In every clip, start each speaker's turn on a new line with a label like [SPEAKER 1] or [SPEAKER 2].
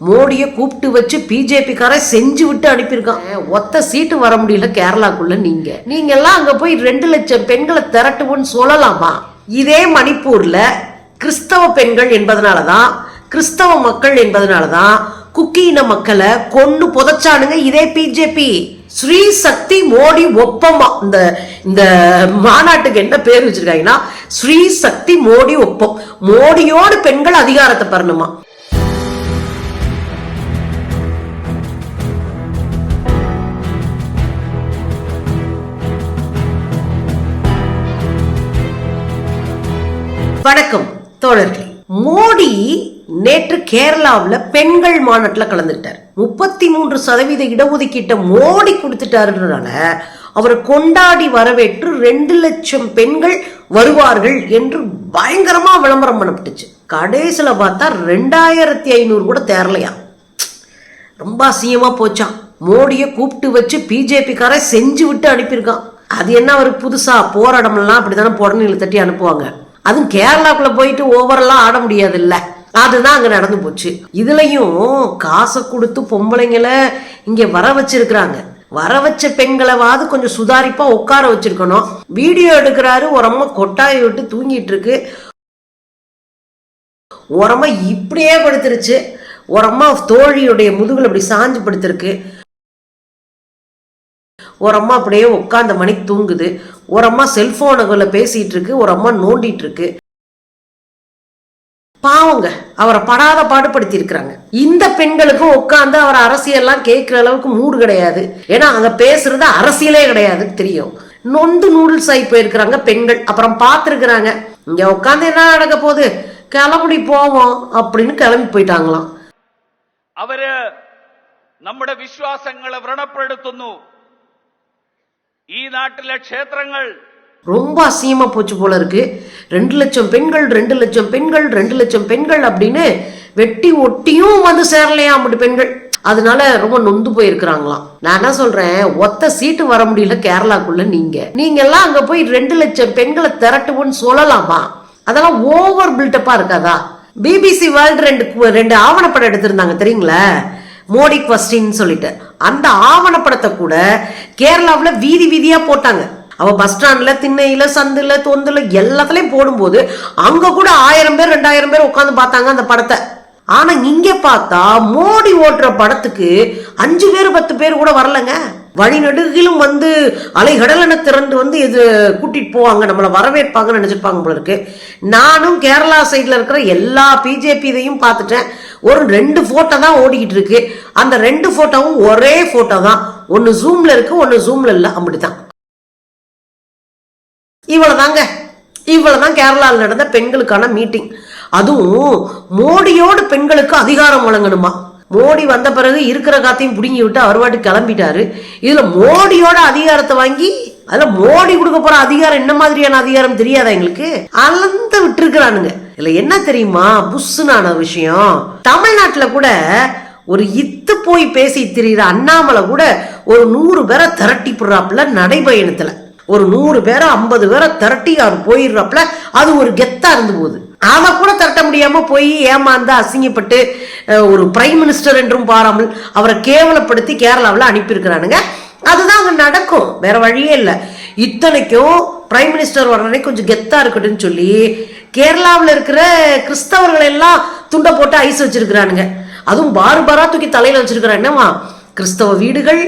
[SPEAKER 1] மோடியை கூப்பிட்டு வச்சு பிஜேபிக்காரை செஞ்சு விட்டு அனுப்பியிருக்கான். ஒத்த சீட்டு வர முடியல கேரளாக்குள்ள நீங்க. நீங்க எல்லாம் அங்க போய் ரெண்டு லட்சம் பெண்களை திரட்டுவோன்னு சொல்லலாமா? இதே மணிப்பூர்ல கிறிஸ்தவ பெண்கள் என்பதனாலதான் கிறிஸ்தவ மக்கள் என்பதனாலதான் குக்கி இன மக்களை கொன்னு புதைச்சானுங்க இதே பிஜேபி. ஸ்ரீ சக்தி மோடி ஒப்பமா இந்த இந்த மாநாட்டுக்கு என்ன பேர் வச்சிருக்காங்கன்னா ஸ்ரீ சக்தி மோடி ஒப்பம். மோடியோடு பெண்கள் அதிகாரத்தை பெறணுமா? வணக்கம் தோழர்களே. மோடி நேற்று கேரளாவில் பெண்கள் மாநாட்டில் கலந்துக்கிட்டார். முப்பத்தி மூன்று சதவீத இடஒதுக்கீட்டை மோடி கொடுத்துட்டாருன்றனால அவரை கொண்டாடி வரவேற்று ரெண்டு லட்சம் பெண்கள் வருவார்கள் என்று பயங்கரமா விளம்பரம் பண்ணப்பட்டுச்சு. கடைசியில பார்த்தா ரெண்டாயிரத்தி ஐநூறு கூட தேரலையா? ரொம்ப அசிங்கமா போச்சான் மோடியை கூப்பிட்டு வச்சு பிஜேபிக்காரை செஞ்சு விட்டு அனுப்பியிருக்கான். அது என்ன ஒரு புதுசா போராடம்லாம் அப்படித்தானே புடனில தட்டி அனுப்புவாங்க? அதுவும் கேரளாக்குள்ள போயிட்டு ஓவரெல்லாம் ஆட முடியாது இல்ல அதுதான் அங்க நடந்து போச்சு. இதுலயும் காசை கொடுத்து பொம்பளைங்களை இங்க வர வச்சிருக்கிறாங்க. வர வச்ச பெண்களைவாது கொஞ்சம் சுதாரிப்பா உட்கார வச்சிருக்கணும். வீடியோ எடுக்கிறாரு உரமா கொட்டாயை விட்டு தூங்கிட்டு இருக்கு. உரமா இப்படியே படுத்துருச்சு. உரமா தோழியுடைய முதுகுல இப்படி சாஞ்சு படுத்திருக்கு. ஒரு அம்மா அப்படியே உட்காந்த மணிக்கு தூங்குது ஒரு அம்மா செல்போனுக்குள்ள பேசிட்டு இருக்கு ஒரு அம்மா நோண்டிட்டு இருக்கு பாவங்க அவரை படாத பாடுபடுத்தி இருக்கிறாங்க இந்த பெண்களுக்கும் உட்காந்து அவர் அரசியல்லாம் கேட்கிற அளவுக்கு மூடு கிடையாது ஏன்னா அங்க பேசுறது அரசியலே கிடையாது தெரியும் நொந்து நூடுல்ஸ் ஆகி போயிருக்கிறாங்க பெண்கள் அப்புறம் பார்த்துருக்குறாங்க இங்க உட்காந்து என்ன நடக்க போகுது கிளம்பி போவோம் அப்படின்னு கிளம்பி போயிட்டாங்களாம்
[SPEAKER 2] അവര് നമ്മുടെ വിശ്വാസങ്ങളെ വ്രണപ്പെടുത്തുന്നു ഈ നാട്ടിലെ ക്ഷേത്രങ്ങൾ
[SPEAKER 1] ரொம்ப அசிங்கமா போச்சு போல இருக்கு ரெண்டு லட்சம் பெண்கள் ரெண்டு லட்சம் பெண்கள் ரெண்டு லட்சம் பெண்கள் அப்படின்னு வெட்டி ஒட்டியும் வந்து சேரலையா அப்படி பெண்கள் அதனால ரொம்ப நொந்து போயிருக்கிறாங்களாம் நான் என்ன சொல்றேன் ஒத்த சீட்டு வர முடியல கேரளாக்குள்ள நீங்க நீங்க எல்லாம் அங்க போய் ரெண்டு லட்சம் பெண்களை திரட்டுவோன்னு சொல்லலாமா அதெல்லாம் ஓவர் பில்டப்பா இருக்காதா பிபிசி வேர்ல்டு ரெண்டு கு- ரெண்டு ஆவணப்படம் எடுத்திருந்தாங்க தெரியுங்களா மோடி கொஸ்டின்னு சொல்லிட்டு அந்த ஆவணப்படத்தை கூட கேரளாவில் வீதி வீதியாக போட்டாங்க. அவ பஸ் ஸ்டாண்ட்ல திண்ணையில சந்தில் தொந்தில் எல்லாத்துலயும் போடும்போது அங்க கூட ஆயிரம் பேர் ரெண்டாயிரம் பேர் உட்காந்து பார்த்தாங்க அந்த படத்தை. ஆனா இங்க பார்த்தா மோடி ஓட்டுற படத்துக்கு அஞ்சு பேர் பத்து பேர் கூட வரலங்க. வழிநடுகிலும் வந்து அலைகடலென திரண்டு வந்து இது கூட்டிட்டு போவாங்க நம்மளை வரவேற்பாங்கன்னு நினைச்சிருப்பாங்க போல இருக்கு. நானும் கேரளா சைடில் இருக்கிற எல்லா பிஜேபி இதையும் பார்த்துட்டேன். ஒரு ரெண்டு ஃபோட்டோ தான் ஓடிக்கிட்டு இருக்கு. அந்த ரெண்டு ஃபோட்டோவும் ஒரே ஃபோட்டோ தான். ஒன்று ஜூமில் இருக்கு ஒன்று ஜூமில் இல்லை. அப்படித்தான். இவ்வளோதாங்க இவ்வளோதான் கேரளாவில் நடந்த பெண்களுக்கான மீட்டிங் அதுவும் மோடியோடு பெண்களுக்கு அதிகாரம் வழங்கணுமா? மோடி வந்த பிறகு இருக்கிற காத்தையும் பிடுங்கி விட்டு அவர் பாட்டு கிளம்பிட்டாரு. இதுல மோடியோட அதிகாரத்தை வாங்கி அதுல மோடி கொடுக்க போற அதிகாரம் என்ன மாதிரியான அதிகாரம் தெரியாதா எங்களுக்கு? அளந்து விட்டுருக்குறானுங்க. இதுல என்ன தெரியுமா? புஷ்ஷுனான விஷயம். தமிழ்நாட்டுல கூட ஒரு இத்து போய் பேசி திரியிற அண்ணாமலை கூட ஒரு நூறு பேரை திரட்டி போடுறாப்புல நடைபயணத்துல. ஒரு நூறு பேரை ஐம்பது பேரை திரட்டி அவர் போயிடுறாப்புல. அது ஒரு கெத்தா இருந்து போகுது. அதை கூட திரட்ட முடியாம போய் ஏமாந்து அசிங்கப்பட்டு ஒரு பிரைம் மினிஸ்டர் என்றும் பாராமல் அவரை கேவலப்படுத்தி கேரளாவில் அனுப்பியிருக்கிறானுங்க. அதுதான் அங்க நடக்கும். வேற வழியே இல்லை. இத்தனைக்கும் பிரைம் மினிஸ்டர் வர்றனே கொஞ்சம் கெத்தா இருக்கட்டும்னு சொல்லி கேரளாவில் இருக்கிற கிறிஸ்தவர்கள் எல்லாம் துண்டை போட்டு ஐஸ் வச்சிருக்கிறானுங்க. அதுவும் பாரு பாரா தூக்கி தலையில வச்சிருக்கிறான். என்னவா கிறிஸ்தவ வீடுகள்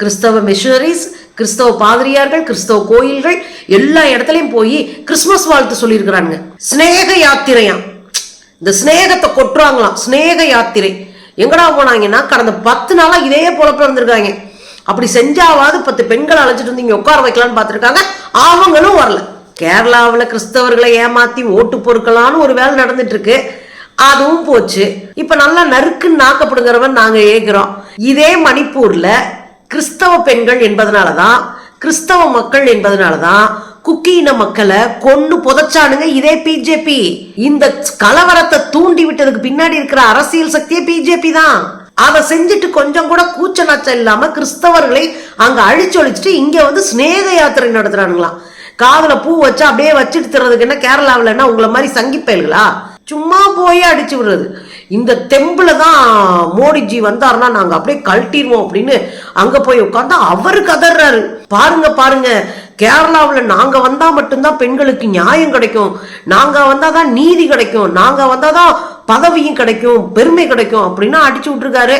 [SPEAKER 1] கிறிஸ்தவ மிஷனரிஸ் கிறிஸ்தவ பாதிரியார்கள் கிறிஸ்தவ கோயில்கள் எல்லா இடத்துலையும் போய் கிறிஸ்மஸ் வாழ்த்து சொல்லியிருக்கிறானுங்க. ஸ்நேக யாத்திரையாம் இந்த ஸ்நேகத்தை கொட்டுறாங்களாம். ஸ்நேக யாத்திரை. எங்கடா போனாங்கன்னா கடந்த பத்து நாளா இதே பொழப்புல இருந்திருக்காங்க. அப்படி செஞ்சாவாது பத்து பெண்களை அழைச்சிட்டு வந்து இங்கே உட்கார வைக்கலாம்னு பார்த்துருக்காங்க. அவங்களும் வரல. கேரளாவில் கிறிஸ்தவர்களை ஏமாத்தி ஓட்டு பொறுக்கலான்னு ஒரு வேலை நடந்துட்டு இருக்கு அதுவும் போச்சு. இப்ப நல்லா நறுக்குன்னு நாக்கப்படுங்கிறவன் நாங்க ஏகிறோம். இதே மணிப்பூர்ல கிறிஸ்தவ பெண்கள் என்பதனால தான் கிறிஸ்தவ மக்கள் என்பதனாலதான் குக்கி இன மக்களை கொண்டு புதைச்சானுங்க இதே பிஜேபி. இந்த கலவரத்தை தூண்டி விட்டதுக்கு பின்னாடி இருக்கிற அரசியல் சக்தியே பிஜேபி தான். அதை செஞ்சுட்டு கொஞ்சம் கூட கூச்ச நாச்சம் இல்லாம கிறிஸ்தவர்களை அங்க அழிச்சு ஒழிச்சிட்டு இங்க வந்து சிநேக யாத்திரை நடத்துறானுங்களாம். காதல பூ வச்சு அப்படியே வச்சுட்டு தர்றதுக்கு என்ன கேரளாவில் என்ன உங்களை மாதிரி சங்கி பயல்களா? சும்மா போய் அடிச்சு விடுறது. இந்த தெம்பில் தான் மோடிஜி வந்தாருன்னா நாங்க அப்படியே கழட்டிடுவோம் அப்படின்னு அங்க போய் உட்காந்து அவரு கதறாரு பாருங்க பாருங்க. கேரளாவில் நாங்க வந்தா மட்டும்தான் பெண்களுக்கு நியாயம் கிடைக்கும். நாங்க வந்தாதான் நீதி கிடைக்கும். நாங்க வந்தாதான் பதவியும் கிடைக்கும் பெருமை கிடைக்கும் அப்படின்னு அடிச்சு விட்டுருக்காரு.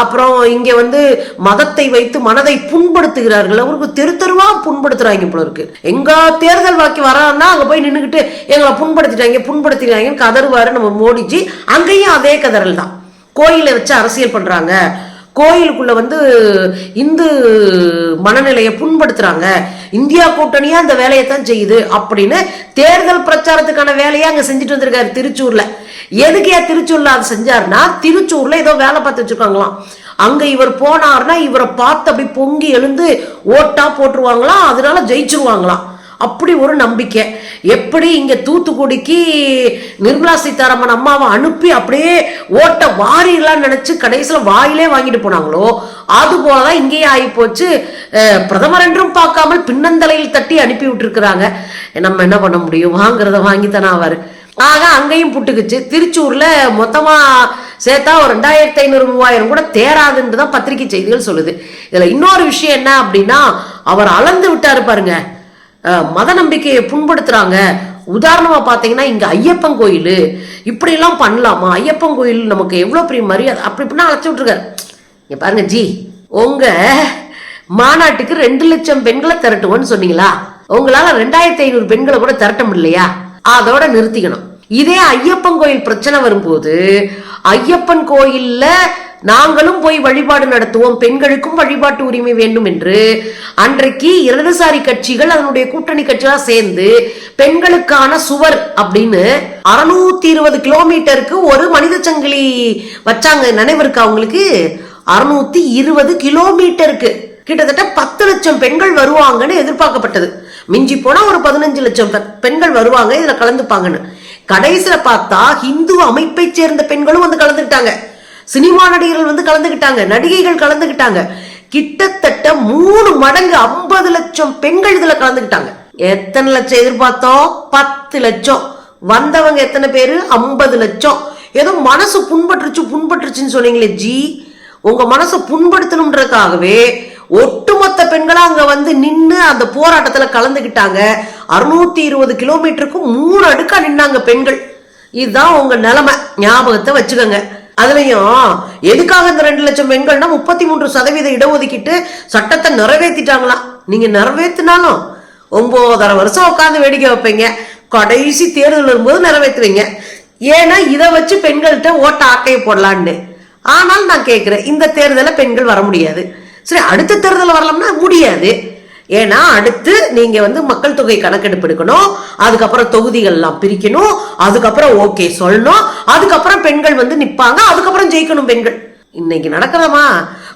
[SPEAKER 1] அப்புறம் இங்கே வந்து மதத்தை வைத்து மனதை புண்படுத்துகிறார்கள். அவருக்கு தெரு தெருவாக புண்படுத்துகிறாங்க போல இருக்கு. எங்கே தேர்தல் வாக்கி வரான்னா அங்கே போய் நின்றுக்கிட்டு எங்களை புண்படுத்திட்டாங்க புண்படுத்திட்டாங்கன்னு கதறுவார் நம்ம மோடிஜி. அங்கேயும் அதே கதறல் தான். கோயிலை வச்சு அரசியல் பண்ணுறாங்க கோயிலுக்குள்ள வந்து இந்து மனநிலையை புண்படுத்துறாங்க. இந்தியா கூட்டணியா அந்த வேலையை தான் செய்யுது அப்படின்னு தேர்தல் பிரச்சாரத்துக்கான வேலையை அங்க செஞ்சுட்டு வந்திருக்காரு திருச்சூர்ல. எதுக்கு ஏன் திருச்சூர்ல அது செஞ்சாருன்னா திருச்சூர்ல ஏதோ வேலை பார்த்து வச்சிருக்காங்களாம். அங்க இவர் போனார்னா இவரை பார்த்து அப்படி பொங்கி எழுந்து ஓட்டா போட்டுருவாங்களாம் அதனால ஜெயிச்சிருவாங்களாம். அப்படி ஒரு நம்பிக்கை. எப்படி இங்கே தூத்துக்குடிக்கு நிர்மலா சீதாராமன் அம்மாவை அனுப்பி அப்படியே ஓட்ட வாரிலாம் நினச்சி கடைசியில் வாயிலே வாங்கிட்டு போனாங்களோ அதுபோல தான் இங்கேயே ஆகிப்போச்சு. பிரதமர் என்றும் பார்க்காமல் பின்னந்தலையில் தட்டி அனுப்பி விட்டுருக்குறாங்க. நம்ம என்ன பண்ண முடியும்? வாங்குறத வாங்கித்தானே ஆவார். ஆக அங்கேயும் புட்டுக்குச்சு. திருச்சூரில் மொத்தமாக சேர்த்தா ஒரு ரெண்டாயிரத்தி ஐநூறு மூவாயிரம் கூட தேராதுன்னு தான் பத்திரிகை செய்திகள் சொல்லுது. இதில் இன்னொரு விஷயம் என்ன அப்படின்னா அவர் அளந்து விட்டாரு பாருங்க. மத நம்பிக்கையை புண்படுத்துறாங்க. உதாரணமா பாத்தீங்கன்னா இங்க ஐயப்பன் கோயில். இப்படி எல்லாம் பண்ணலாமா? ஐயப்பன் கோயில் நமக்கு எவ்வளவு பெரிய மரியாதை? அப்படி இப்படின்னா அழைச்சி விட்டுருக்காரு. இங்க பாருங்க ஜி உங்க மாநாட்டுக்கு ரெண்டு லட்சம் பெண்களை திரட்டுவோன்னு சொன்னீங்களா? உங்களால ரெண்டாயிரத்தி ஐநூறு பெண்களை கூட திரட்ட முடியலையா? அதோட நிறுத்திக்கணும். இதே ஐயப்பன் கோயில் பிரச்சனை வரும்போது ஐயப்பன் கோயில்ல நாங்களும் போய் வழிபாடு நடத்துவோம். பெண்களுக்கும் வழிபாட்டு உரிமை வேண்டும் என்று அன்றைக்கு இடதுசாரி கட்சிகள் அதனுடைய கூட்டணி கட்சிகளாக சேர்ந்து பெண்களுக்கான சுவர் அப்படின்னு அறுநூத்தி இருபது கிலோமீட்டருக்கு ஒரு மனித சங்கிலி வச்சாங்க. நினைவிருக்கு அவங்களுக்கு அறுநூத்தி இருபது கிலோமீட்டருக்கு. கிட்டத்தட்ட பத்து லட்சம் பெண்கள் வருவாங்கன்னு எதிர்பார்க்கப்பட்டது. மிஞ்சி போனா ஒரு பதினஞ்சு லட்சம் பெண்கள் வருவாங்க இதுல கலந்துப்பாங்கன்னு. கடைசியில பார்த்தா இந்து அமைப்பை சேர்ந்த பெண்களும் வந்து கலந்துக்கிட்டாங்க. சினிமா நடிகர்கள் வந்து கலந்துக்கிட்டாங்க நடிகைகள் கலந்துக்கிட்டாங்க கிட்டத்தட்ட மூணு மடங்கு ஐம்பது லட்சம் பெண்கள் இதுல கலந்துக்கிட்டாங்க எத்தனை லட்சம் எதிர்பார்த்தோம்? பத்து லட்சம். வந்தவங்க எத்தனை பேரு? ஐம்பது லட்சம். ஏதோ மனசு புண்பட்டுருச்சு புண்பட்டுருச்சுன்னு சொன்னீங்களே ஜி. உங்க மனசை புண்படுத்தணுன்றதுக்காகவே ஒட்டுமொத்த பெண்களா அங்க வந்து நின்று அந்த போராட்டத்துல கலந்துக்கிட்டாங்க அறுநூத்தி இருபது கிலோமீட்டருக்கும் மூணு அடுக்கா நின்னாங்க பெண்கள். இதுதான் உங்க நிலைமை. ஞாபகத்தை வச்சுக்கோங்க. அதுலயும் எதுக்காக இந்த ரெண்டு லட்சம் பெண்கள்னா முப்பத்தி மூன்று சதவீத இடஒதுக்கீட்டு சட்டத்தை நிறைவேற்றிட்டாங்களாம் நீங்க நிறைவேற்றினாலும் ஒன்பதரை வருஷம் உட்காந்து வேடிக்கை வைப்பீங்க. கடைசி தேர்தல் வரும்போது நிறைவேற்றுவீங்க. ஏன்னா இதை வச்சு பெண்கள்கிட்ட ஓட்ட ஆட்டையை போடலான்னு. ஆனால் நான் கேட்கிறேன் இந்த தேர்தலில் பெண்கள் வர முடியாது. சரி அடுத்த தேர்தல் வரலாம்னா முடியாது. ஏன்னா அடுத்து நீங்க வந்து மக்கள் தொகை கணக்கெடுப்பு எடுக்கணும் அதுக்கப்புறம் தொகுதிகள் எல்லாம் பிரிக்கணும் அதுக்கப்புறம் ஓகே சொல்லணும் அதுக்கப்புறம் பெண்கள் வந்து நிப்பாங்க அதுக்கப்புறம் ஜெயிக்கணும் பெண்கள். இன்னைக்கு நடக்கிறமா?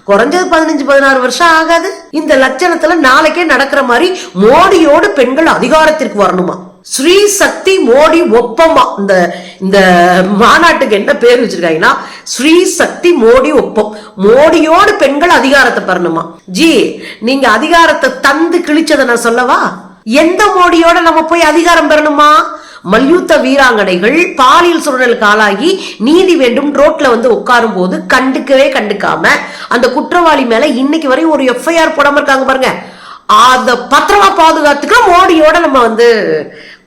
[SPEAKER 1] குறைஞ்சது பதினஞ்சு பதினாறு வருஷம் ஆகாது. இந்த லட்சணத்துல நாளைக்கே நடக்கிற மாதிரி மோடியோடு பெண்கள் அதிகாரத்திற்கு வரணுமா? ஸ்ரீ சக்தி மோடி ஒப்பமா இந்த இந்த மாநாட்டுக்கு என்ன பேர் வச்சிருக்காங்கன்னா ஸ்ரீ சக்தி மோடி ஒப்பம். மோடியோடு பெண்கள் அதிகாரத்தை பெறணுமா? ஜி நீங்க அதிகாரத்தை தந்து கிழிச்சதை நான் சொல்லவா? எந்த மோடியோட நம்ம போய் அதிகாரம் பெறணுமா? மல்யுத்த வீராங்கனைகள் பாலியல் சூழலுக்கு ஆளாகி நீதி வேண்டும் ரோட்ல வந்து உட்காரும் போது கண்டுக்கவே கண்டுக்காம அந்த குற்றவாளி மேல இன்னைக்கு வரை ஒரு எஃப்ஐஆர் போடாம இருக்காங்க பாருங்க. அத பத்திரமா பாதுகாத்துக்க மோடியோட நம்ம வந்து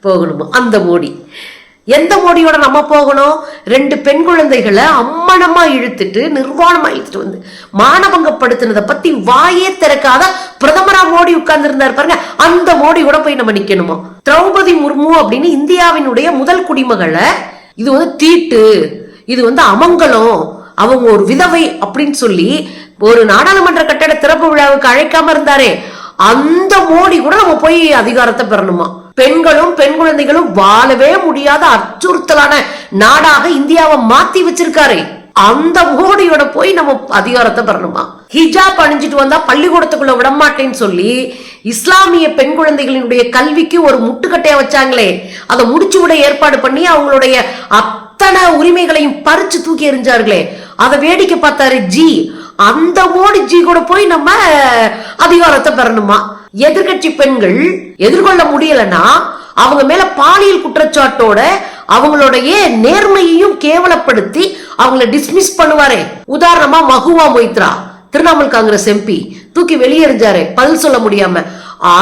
[SPEAKER 1] போகணுமா? அந்த மோடி. எந்த மோடியோட நம்ம போகணும்? ரெண்டு பெண் குழந்தைகளை அம்மனமா இழுத்துட்டு நிர்வாணமா இழுத்துட்டு வந்து மானபங்கப்படுத்தினதை பத்தி வாயே திறக்காத பிரதமரா மோடி உட்கார்ந்து இருந்தார் பாருங்க. அந்த மோடி கூட போய் நம்ம நிக்கணுமா? திரௌபதி முர்மு அப்படின்னு இந்தியாவினுடைய முதல் குடிமகளை இது வந்து தீட்டு இது வந்து அமங்கலம் அவங்க ஒரு விதவை அப்படின்னு சொல்லி ஒரு நாடாளுமன்ற கட்டட திறப்பு விழாவுக்கு அழைக்காம இருந்தாரே அந்த மோடி கூட நம்ம போய் அதிகாரத்தை பெறணுமா? பெண்களும் பெண் குழந்தைகளும் வாழவே முடியாத அச்சுறுத்தலான நாடாக இந்தியாவை மாத்தி வச்சிருக்காரு. அந்த மோடியோட போய் நம்ம அதிகாரத்தை பெறணுமா? ஹிஜாப் அணிஞ்சிட்டு வந்தா பள்ளிக்கூடத்துக்குள்ள விடமாட்டேன்னு சொல்லி இஸ்லாமிய பெண் குழந்தைகளினுடைய கல்விக்கு ஒரு முட்டுக்கட்டையா வச்சாங்களே. அதை முடிச்சு விட ஏற்பாடு பண்ணி அவங்களுடைய அத்தனை உரிமைகளையும் பறிச்சு தூக்கி எறிஞ்சார்களே. அதை வேடிக்கை பார்த்தாரு ஜி. அந்த மோடி ஜி கூட போய் நம்ம அதிகாரத்தை பெறணுமா? எதிர்கட்சி பெண்கள் எதிர்கொள்ள முடியலன்னா அவங்க மேல பாலியல் குற்றச்சாட்டோட அவங்களுடைய நேர்மையையும் கேவலப்படுத்தி அவங்கள டிஸ்மிஸ் பண்ணுவாரே. உதாரணமா மகுவா மொய்த்ரா திரிணாமுல் காங்கிரஸ் எம்பி தூக்கி வெளியெறிஞ்சாரு பதில் சொல்ல முடியாம.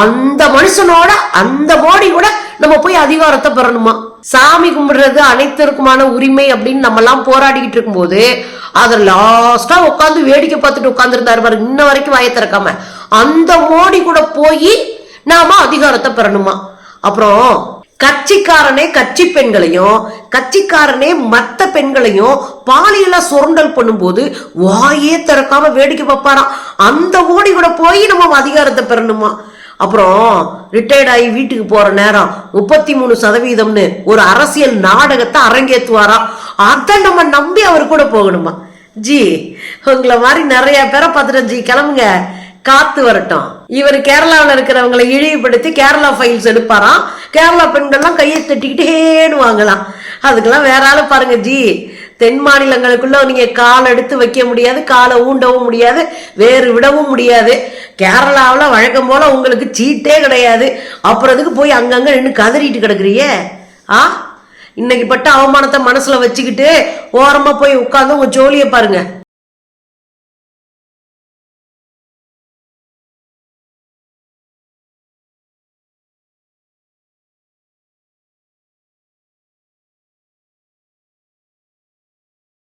[SPEAKER 1] அந்த மனுஷனோட அந்த மோடி கூட நம்ம போய் அதிகாரத்தை பெறணுமா? சாமி கும்பிடுறது அனைத்திற்குமான உரிமை அப்படின்னு நம்ம எல்லாம் போராடிக்கிட்டு இருக்கும்போது அதை லாஸ்டா உட்காந்து வேடிக்கை பார்த்துட்டு உட்காந்துருந்தாரு பாரு இன்ன வரைக்கும் வாயை திறக்காம. அந்த மோடி கூட போய் நாம அதிகாரத்தை பெறணுமா? அப்புறம் கட்சிக்காரனே கட்சி பெண்களையும் கட்சிக்காரனே மத்த பெண்களையும் பாலியலா சுரண்டல் பண்ணும்போது வாயே திறக்காம வேடிக்கை பார்ப்பாராம். அந்த ஓடி கூட போய் நம்ம அதிகாரத்தை பெறணுமா? அப்புறம் ரிட்டையர்ட் ஆகி வீட்டுக்கு போற நேரம் முப்பத்தி மூணு சதவீதம்னு ஒரு அரசியல் நாடகத்தை அரங்கேற்றுவாராம். அதை நம்ம நம்பி அவர் கூட போகணுமா? ஜி உங்களை மாதிரி நிறைய பேரை பார்த்துட்டேன் ஜி. கிளம்புங்க. காத்து வரட்டும். இவர் கேரளாவில் இருக்கிறவங்களை இழிவுபடுத்தி கேரளா ஃபைல்ஸ் எடுப்பாராம். கேரளா பெண்கள்லாம் கையை தட்டிக்கிட்டேன்னு வாங்கலாம் அதுக்கெல்லாம் வேற ஆள் பாருங்க ஜி. தென் மாநிலங்களுக்குள்ள நீங்க கால் எடுத்து வைக்க முடியாது காலை ஊண்டவும் முடியாது வேறு விடவும் முடியாது. கேரளாவில் வழக்கம் போல உங்களுக்கு சீட்டே கிடையாது. அப்புறத்துக்கு போய் அங்கங்க நின்று கதறிட்டு கிடக்குறியே ஆ? இன்னைக்கு பட்ட அவமானத்தை மனசுல வச்சுக்கிட்டு ஓரமா போய் உட்காந்து உங்க ஜோலியை பாருங்க.